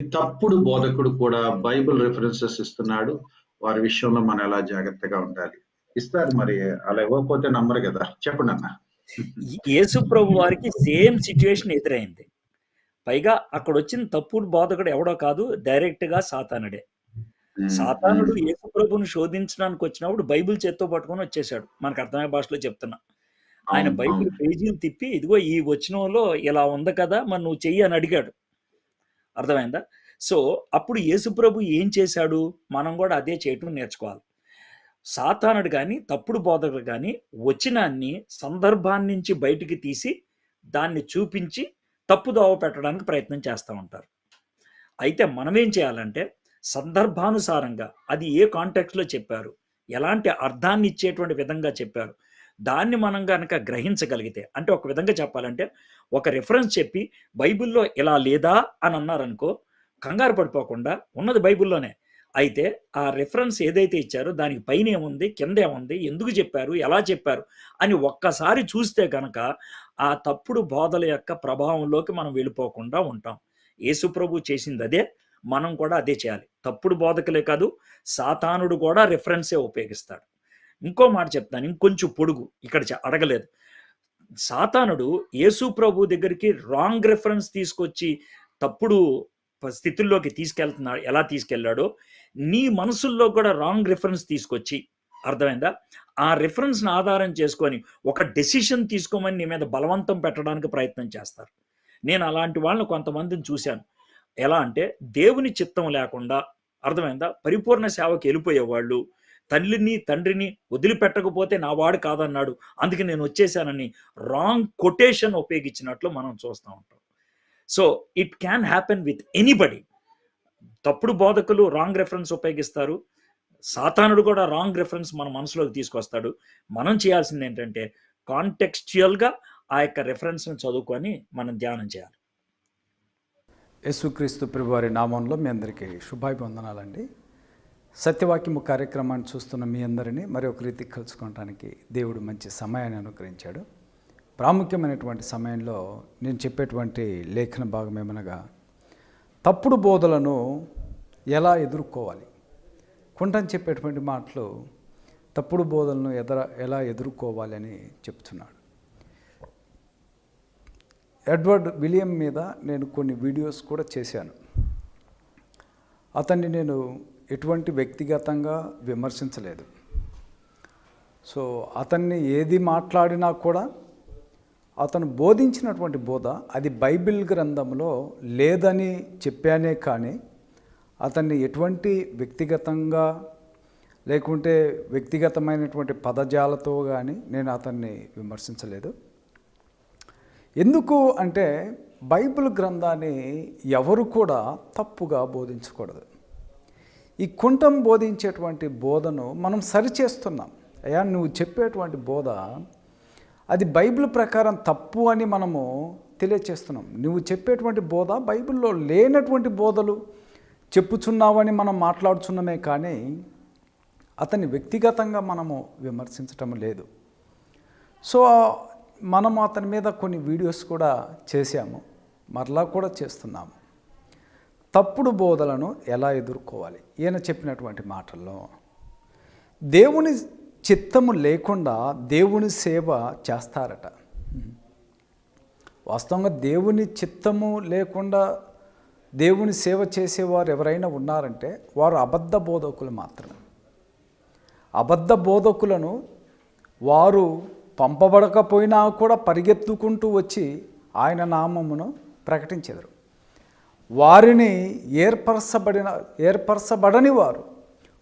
తప్పుడు బోధకుడు కూడా బైబిల్ రిఫరెన్సెస్ ఇస్తున్నాడు. వారి విషయంలో మనం ఎలా జాగ్రత్తగా ఉండాలి? ఇస్తారు మరి అలా ఇవ్వకపోతే నమ్మరు కదా. చెప్పండి అన్న. యేసు ప్రభు వారికి సేమ్ సిచ్యువేషన్ ఎదురైంది. పైగా అక్కడ వచ్చిన తప్పుడు బోధకుడు ఎవడో కాదు డైరెక్ట్గా సాతానుడే సాతానుడు యేసు ప్రభుని శోధించడానికి వచ్చినప్పుడు బైబిల్ చేత్తో పట్టుకొని వచ్చేసాడు మనకు అర్థమయ్యే భాషలో చెప్తున్నా. ఆయన బైబిల్. పేజీలు తిప్పి ఇదిగో ఈ వచనంలో ఇలా ఉంది కదా మరి నువ్వు చెయ్యి అని అడిగాడు. అర్థమైందా? సో అప్పుడు యేసుప్రభు ఏం చేశాడు? మనం కూడా అదే చేయటం నేర్చుకోవాలి. సాతానుడు కానీ తప్పుడు బోధకుడు కానీ వచనాన్ని సందర్భాన్ని నుంచి బయటికి తీసి దాన్ని చూపించి తప్పుదోవ పెట్టడానికి ప్రయత్నం చేస్తూ ఉంటారు. అయితే మనం ఏం చేయాలంటే సందర్భానుసారంగా అది ఏ కాంటాక్ట్లో చెప్పారు? ఎలాంటి అర్థాన్ని ఇచ్చేటువంటి విధంగా చెప్పారు? దాన్ని మనం కనుక గ్రహించగలిగితే అంటే ఒక విధంగా చెప్పాలంటే ఒక రిఫరెన్స్ చెప్పి బైబిల్లో ఇలా లేదా అని అన్నారనుకో కంగారు పడిపోకుండా ఉన్నది బైబిల్లోనే. అయితే ఆ రిఫరెన్స్ ఏదైతే ఇచ్చారో దానికి పైన ఏముంది కింద ఏముంది ఎందుకు చెప్పారు ఎలా చెప్పారు అని ఒక్కసారి చూస్తే కనుక ఆ తప్పుడు బోధల యొక్క ప్రభావంలోకి మనం వెళ్ళిపోకుండా ఉంటాం. యేసుప్రభు చేసింది అదే మనం కూడా అదే చేయాలి. తప్పుడు బోధకులే కాదు సాతానుడు కూడా రిఫరెన్సే ఉపయోగిస్తాడు. ఇంకో మాట చెప్తాను ఇంకొంచెం పొడుగు ఇక్కడ అడగలేదు. సాతానుడు యేసు ప్రభు దగ్గరికి రాంగ్ రెఫరెన్స్ తీసుకొచ్చి తప్పుడు స్థితుల్లోకి తీసుకెళ్తున్నాడు. ఎలా తీసుకెళ్ళాడో? నీ మనసుల్లో కూడా రాంగ్ రిఫరెన్స్ తీసుకొచ్చి. అర్థమైందా? ఆ రిఫరెన్స్ని ఆధారం చేసుకొని ఒక డెసిషన్ తీసుకోమని నీ మీద బలవంతం పెట్టడానికి ప్రయత్నం చేస్తారు. నేను అలాంటి వాళ్ళని కొంతమందిని చూశాను. ఎలా అంటే దేవుని చిత్తం లేకుండా అర్థమైందా? పరిపూర్ణ సేవకి వెళ్ళిపోయేవాళ్ళు. తల్లిని తండ్రిని వదిలిపెట్టకపోతే నా వాడు కాదన్నాడు. అందుకే నేను వచ్చేసానని రాంగ్ కొటేషన్ ఉపయోగించినట్లు మనం చూస్తూ ఉంటాం. So it can happen with anybody తప్పుడు బోధకులు రాంగ్ రెఫరెన్స్ ఉపయోగిస్తారు. సాతానుడు కూడా రాంగ్ రెఫరెన్స్ మన మనసులోకి తీసుకొస్తాడు. మనం చేయాల్సింది ఏంటంటే కాంటెక్స్చువల్గా ఆ యొక్క రెఫరెన్స్ని చదువుకొని మనం ధ్యానం చేయాలి. యేసుక్రీస్తు ప్రభువారి నామంలో మీ అందరికీ శుభాభివందనాలండి. సత్యవాక్యము కార్యక్రమాన్ని చూస్తున్న మీ అందరినీ మరి ఒక రీతి కలుసుకోవడానికి దేవుడు మంచి సమయాన్ని అనుగ్రహించాడు. ప్రాముఖ్యమైనటువంటి సమయంలో నేను చెప్పేటువంటి లేఖన భాగం ఏమనగా తప్పుడు బోధలను ఎలా ఎదుర్కోవాలి? కుంటని చెప్పేటువంటి మాటలు తప్పుడు బోధలను ఎదర ఎలా ఎదుర్కోవాలి అని చెప్తున్నాడు. ఎడ్వర్డ్ విలియం మీద నేను కొన్ని వీడియోస్ కూడా చేశాను. అతన్ని నేను ఎటువంటి వ్యక్తిగతంగా విమర్శించలేదు. సో అతన్ని ఏది మాట్లాడినా కూడా అతను బోధించినటువంటి బోధ అది బైబిల్ గ్రంథంలో లేదని చెప్పానే కానీ అతన్ని ఎటువంటి వ్యక్తిగతంగా లేకుంటే వ్యక్తిగతమైనటువంటి పదజాలతో కానీ నేను అతన్ని విమర్శించలేదు. ఎందుకు అంటే బైబిల్ గ్రంథాన్ని ఎవరు కూడా తప్పుగా బోధించకూడదు. ఈ కుంఠం బోధించేటువంటి బోధను మనం సరిచేస్తున్నాం. అయ్యా నువ్వు చెప్పేటువంటి బోధ అది బైబిల్ ప్రకారం తప్పు అని మనము తెలియచేస్తున్నాం. నువ్వు చెప్పేటువంటి బోధ బైబిల్లో లేనటువంటి బోధలు చెప్పుచున్నావని మనం మాట్లాడుచున్నామే కానీ అతన్ని వ్యక్తిగతంగా మనము విమర్శించటం లేదు. సో మనము అతని మీద కొన్ని వీడియోస్ కూడా చేశాము. మరలా కూడా చేస్తున్నాము. తప్పుడు బోధలను ఎలా ఎదుర్కోవాలి? ఈయన చెప్పినటువంటి మాటల్లో దేవుని చిత్తము లేకుండా దేవుని సేవ చేస్తారట. వాస్తవంగా దేవుని చిత్తము లేకుండా దేవుని సేవ చేసేవారు ఎవరైనా ఉన్నారంటే వారు అబద్ధ బోధకులు మాత్రమే. అబద్ధ బోధకులను వారు పంపబడకపోయినా కూడా పరిగెత్తుకుంటూ వచ్చి ఆయన నామమును ప్రకటించెదరు. వారిని ఏర్పరచబడిన ఏర్పరచబడని వారు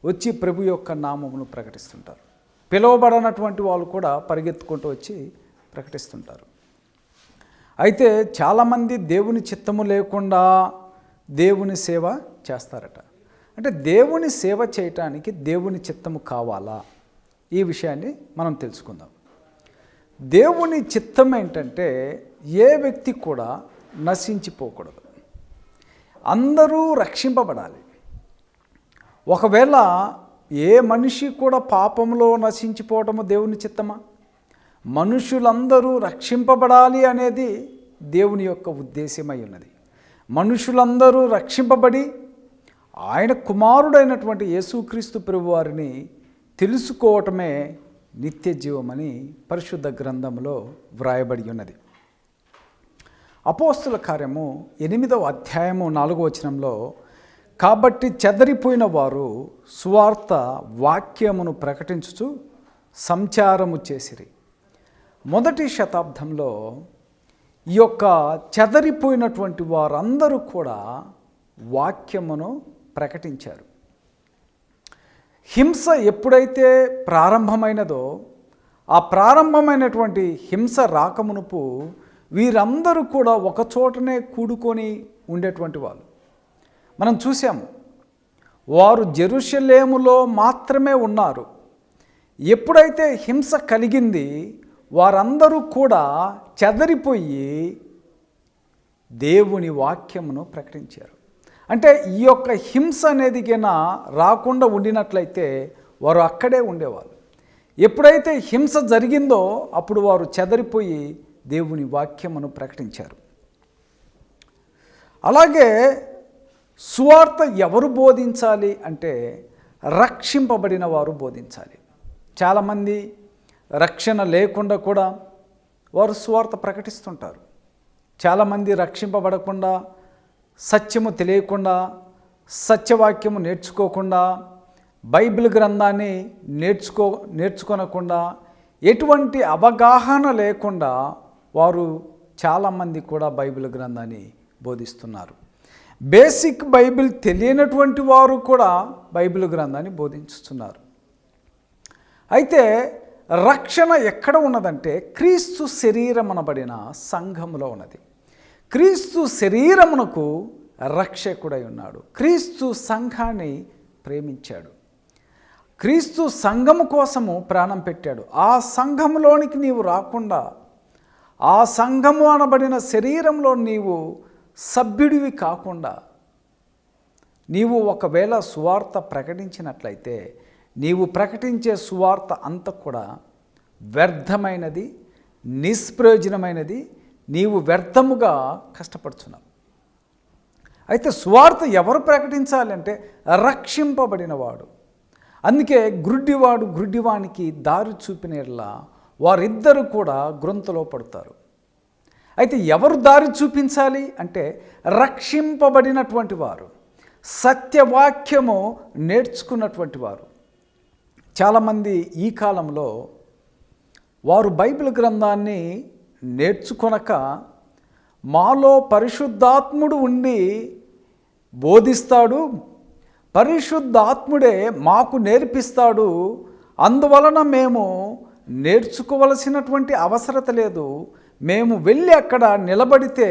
వచ్చి ప్రభు యొక్క నామమును ప్రకటిస్తుంటారు. పిలువబడనటువంటి వాళ్ళు కూడా పరిగెత్తుకుంటూ వచ్చి ప్రకటిస్తుంటారు. అయితే చాలామంది దేవుని చిత్తము లేకుండా దేవుని సేవ చేస్తారట. అంటే దేవుని సేవ చేయటానికి దేవుని చిత్తము కావాలా? ఈ విషయాన్ని మనం తెలుసుకుందాం. దేవుని చిత్తం ఏంటంటే ఏ వ్యక్తి కూడా నశించిపోకూడదు. అందరూ రక్షింపబడాలి. ఒకవేళ ఏ మనిషి కూడా పాపంలో నశించిపోవటము దేవుని చిత్తమా? మనుషులందరూ రక్షింపబడాలి అనేది దేవుని యొక్క ఉద్దేశమై ఉన్నది. మనుషులందరూ రక్షింపబడి ఆయన కుమారుడైనటువంటి యేసుక్రీస్తు ప్రభువారిని తెలుసుకోవటమే నిత్య జీవమని పరిశుద్ధ గ్రంథంలో వ్రాయబడి ఉన్నది. అపోస్తుల కార్యము ఎనిమిదవ అధ్యాయము నాలుగో వచనంలో కాబట్టి చెదరిపోయిన వారు సువార్త వాక్యమును ప్రకటించుచు సంచారము చేసిరి. మొదటి శతాబ్దంలో ఈ యొక్క చెదరిపోయినటువంటి వారందరూ కూడా వాక్యమును ప్రకటించారు. హింస ఎప్పుడైతే ప్రారంభమైనదో ఆ ప్రారంభమైనటువంటి హింస రాకమునుపు వీరందరూ కూడా ఒక చోటనే కూడుకొని ఉండేటువంటి వాళ్ళు. మనం చూసాము వారు జెరూషలేములో మాత్రమే ఉన్నారు. ఎప్పుడైతే హింస కలిగింది వారందరూ కూడా చెదరిపోయి దేవుని వాక్యమును ప్రకటించారు. అంటే ఈ యొక్క హింస అనేది రాకుండా ఉండినట్లయితే వారు అక్కడే ఉండేవాళ్ళు. ఎప్పుడైతే హింస జరిగిందో అప్పుడు వారు చెదరిపోయి దేవుని వాక్యమును ప్రకటించారు. అలాగే సువార్త ఎవరు బోధించాలి అంటే రక్షింపబడిన వారు బోధించాలి. చాలామంది రక్షణ లేకుండా కూడా వారు సువార్త ప్రకటిస్తుంటారు. చాలామంది రక్షింపబడకుండా సత్యము తెలియకుండా సత్యవాక్యము నేర్చుకోకుండా బైబిల్ గ్రంథాన్ని నేర్చుకో నేర్చుకొనకుండా ఎటువంటి అవగాహన లేకుండా వారు చాలామంది కూడా బైబిల్ గ్రంథాన్ని బోధిస్తున్నారు. బేసిక్ బైబిల్ తెలియనటువంటి వారు కూడా బైబిల్ గ్రంథాన్ని బోధించుతున్నారు. అయితే రక్షణ ఎక్కడ ఉన్నదంటే క్రీస్తు శరీరం అనబడిన సంఘములో ఉన్నది. క్రీస్తు శరీరమునకు రక్షకుడై ఉన్నాడు. క్రీస్తు సంఘాన్ని ప్రేమించాడు. క్రీస్తు సంఘము కోసము ప్రాణం పెట్టాడు. ఆ సంఘములోనికి నీవు రాకుండా ఆ సంఘము అనబడిన శరీరంలో నీవు సభ్యుడివి కాకుండా నీవు ఒకవేళ సువార్త ప్రకటించినట్లయితే నీవు ప్రకటించే సువార్త అంతా కూడా వ్యర్థమైనది నిష్ప్రయోజనమైనది నీవు వ్యర్థముగా కష్టపడుచున్నావు. అయితే సువార్త ఎవరు ప్రకటించాలంటే రక్షింపబడినవాడు. అందుకే గ్రుడ్డివాడు గ్రుడ్డివానికి దారి చూపినలా వారిద్దరూ కూడా గ్రంథలో పడతారు. అయితే ఎవరు దారి చూపించాలి అంటే రక్షింపబడినటువంటి వారు సత్యవాక్యము నేర్చుకున్నటువంటి వారు. చాలామంది ఈ కాలంలో వారు బైబిల్ గ్రంథాన్ని నేర్చుకొనక మాలో పరిశుద్ధాత్ముడు ఉండి బోధిస్తాడు పరిశుద్ధాత్ముడే మాకు నేర్పిస్తాడు. అందువలన మేము నేర్చుకోవలసినటువంటి అవసరత లేదు. మేము వెళ్ళి అక్కడ నిలబడితే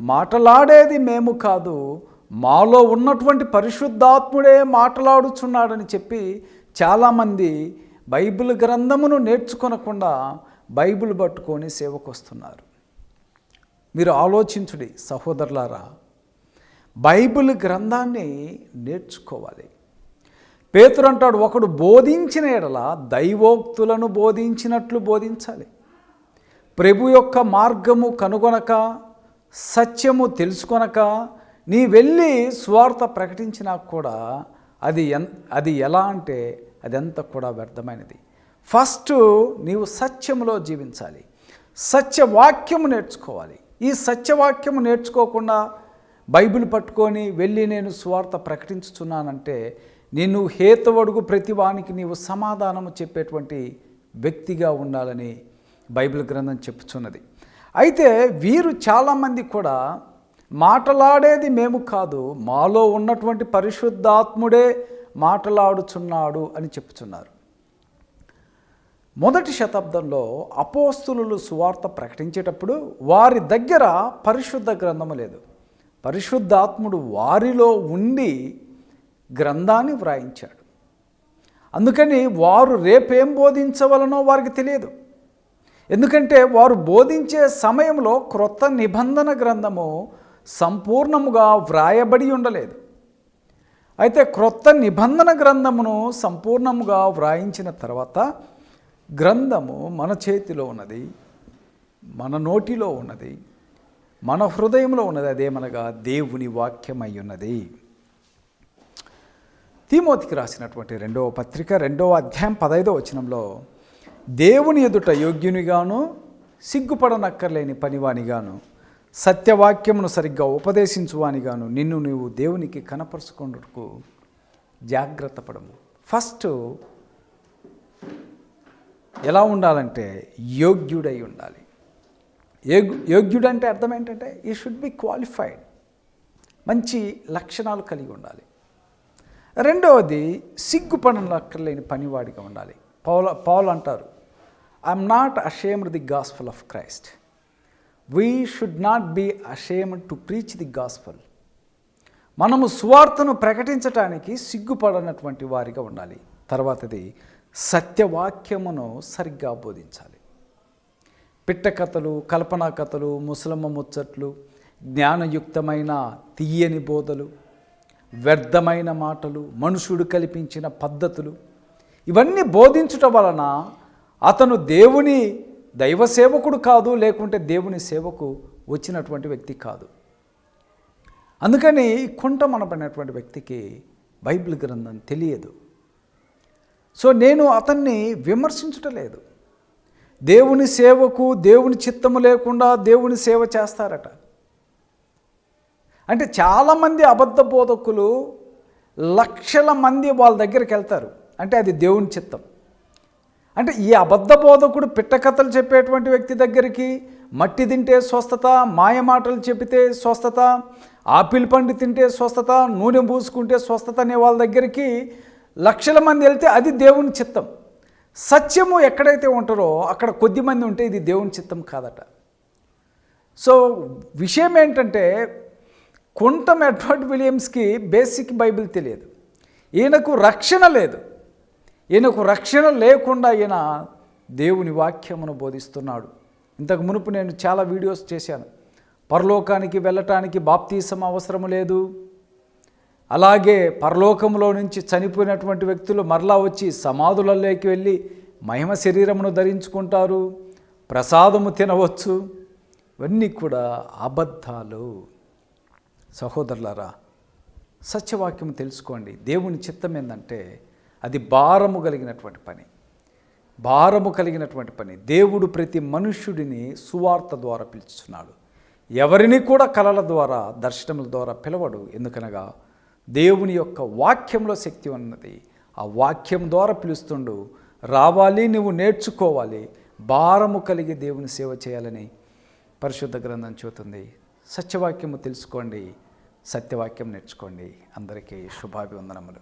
మాటలాడేది మేము కాదు. మాలో ఉన్నటువంటి పరిశుద్ధాత్ముడే మాట్లాడుచున్నాడని చెప్పి చాలామంది బైబిల్ గ్రంథమును నేర్చుకొనకుండా బైబిల్ పట్టుకొని సేవకొస్తున్నారు. మీరు ఆలోచించుడి సహోదరులారా బైబిల్ గ్రంథాన్ని నేర్చుకోవాలి. పేతురు అంటాడు ఒకడు బోధించిన ఎడల దైవోక్తులను బోధించినట్లు బోధించాలి. ప్రభు యొక్క మార్గము కనుగొనక సత్యము తెలుసుకొనక నీ వెళ్ళి స్వార్థ ప్రకటించినా కూడా అది ఎన్ అది ఎలా అంటే అదంతా కూడా వ్యర్థమైనది. ఫస్ట్ నీవు సత్యములో జీవించాలి. సత్యవాక్యము నేర్చుకోవాలి. ఈ సత్యవాక్యము నేర్చుకోకుండా బైబిల్ పట్టుకొని వెళ్ళి నేను స్వార్థ ప్రకటించుతున్నానంటే నిన్ను హేతవడుగు ప్రతివానికి నీవు సమాధానము చెప్పేటువంటి వ్యక్తిగా ఉండాలని బైబిల్ గ్రంథం చెప్పుచున్నది. అయితే వీరు చాలామంది కూడా మాటలాడేది మేము కాదు మాలో ఉన్నటువంటి పరిశుద్ధాత్ముడే మాటలాడుచున్నాడు అని చెప్పుచున్నారు. మొదటి శతాబ్దంలో అపోస్తులు సువార్త ప్రకటించేటప్పుడు వారి దగ్గర పరిశుద్ధ గ్రంథము లేదు. పరిశుద్ధాత్ముడు వారిలో ఉండి గ్రంథాన్ని వ్రాయించాడు. అందుకని వారు రేపేం బోధించవలనో వారికి తెలియదు. ఎందుకంటే వారు బోధించే సమయంలో క్రొత్త నిబంధన గ్రంథము సంపూర్ణముగా వ్రాయబడి ఉండలేదు. అయితే క్రొత్త నిబంధన గ్రంథమును సంపూర్ణముగా వ్రాయించిన తర్వాత గ్రంథము మన చేతిలో ఉన్నది మన నోటిలో ఉన్నది మన హృదయంలో ఉన్నది అదేమనగా దేవుని వాక్యం అయి ఉన్నది. తీమోతికి రాసినటువంటి రెండవ పత్రిక రెండవ అధ్యాయం పదైదో వచనంలో దేవుని ఎదుట యోగ్యునిగాను సిగ్గుపడనక్కర్లేని పనివానిగాను సత్యవాక్యమును సరిగ్గా ఉపదేశించువానిగాను నిన్ను నీవు దేవునికి కనపరుచుకుంటకు జాగ్రత్త పడము. ఫస్ట్ ఎలా ఉండాలంటే యోగ్యుడై ఉండాలి. యోగ్ యోగ్యుడు అంటే అర్థం ఏంటంటే ఈ షుడ్ బి క్వాలిఫైడ్ మంచి లక్షణాలు కలిగి ఉండాలి. రెండవది సిగ్గుపడనక్కర్లేని పనివాడిగా ఉండాలి. పౌల పౌలు అంటారు I'm not ashamed the gospel of Christ we should not be ashamed to preach the gospel మనము సువార్తను ప్రకటించటానికి సిగ్గుపడనటువంటి వారిగా ఉండాలి. తర్వాతది సత్యవాక్యమును సరిగ్గా బోధించాలి. పిట్ట కథలు కల్పనా కథలు ముసలమ్మ ముచ్చట్లు జ్ఞానయుక్తమైన తీయని బోధలు వ్యర్థమైన మాటలు మనుషుడు కల్పించిన పద్ధతులు ఇవన్నీ బోధించుట వలన అతను దేవుని దైవ సేవకుడు కాదు లేకుంటే దేవుని సేవకు వచ్చినటువంటి వ్యక్తి కాదు. అందుకని కుంటమనబడినటువంటి వ్యక్తికి బైబిల్ గ్రంథం తెలియదు. సో నేను అతన్ని విమర్శించటలేదు దేవుని సేవకు దేవుని చిత్తము లేకుండా దేవుని సేవ చేస్తారట. అంటే చాలామంది అబద్ధ బోధకులు లక్షల మంది వాళ్ళ దగ్గరికి వెళ్తారు. అంటే అది దేవుని చిత్తం. అంటే ఈ అబద్ధ బోధకుడు పిట్టకథలు చెప్పేటువంటి వ్యక్తి దగ్గరికి మట్టి తింటే స్వస్థత మాయ మాటలు చెబితే స్వస్థత ఆపిల్ పండు తింటే స్వస్థత నూనె పూసుకుంటే స్వస్థత అనే వాళ్ళ దగ్గరికి లక్షల మంది వెళ్తే అది దేవుని చిత్తం. సత్యము ఎక్కడైతే ఉంటారో అక్కడ కొద్ది మంది ఉంటే ఇది దేవుని చిత్తం కాదట. సో విషయం ఏంటంటే కుంటం ఎడ్వర్డ్ విలియమ్స్కి బేసిక్ బైబిల్ తెలియదు. ఈయనకు రక్షణ లేదు. ఈయనకు రక్షణ లేకుండా ఈయన దేవుని వాక్యమును బోధిస్తున్నాడు. ఇంతకు మునుపు నేను చాలా వీడియోస్ చేశాను. పరలోకానికి వెళ్ళటానికి బాప్తీసం అవసరం లేదు. అలాగే పరలోకంలో నుంచి చనిపోయినటువంటి వ్యక్తులు మరలా వచ్చి సమాధులలోకి వెళ్ళి మహిమ శరీరమును ధరించుకుంటారు. ప్రసాదము తినవచ్చు. ఇవన్నీ కూడా అబద్ధాలు. సహోదరులారా సత్యవాక్యం తెలుసుకోండి. దేవుని చిత్తం ఏంటంటే అది భారము కలిగినటువంటి పని. భారము కలిగినటువంటి పని. దేవుడు ప్రతి మనుష్యుడిని సువార్త ద్వారా పిలుచుతున్నాడు ఎవరిని కూడా కలల ద్వారా దర్శనముల ద్వారా పిలవడు. ఎందుకనగా దేవుని యొక్క వాక్యంలో శక్తి ఉన్నది. ఆ వాక్యం ద్వారా పిలుస్తుండు రావాలి నువ్వు నేర్చుకోవాలి. భారము కలిగి దేవుని సేవ చేయాలని పరిశుద్ధ గ్రంథం చూతుంది సత్యవాక్యము తెలుసుకోండి. సత్యవాక్యం నేర్చుకోండి. అందరికీ శుభాభివందనములు.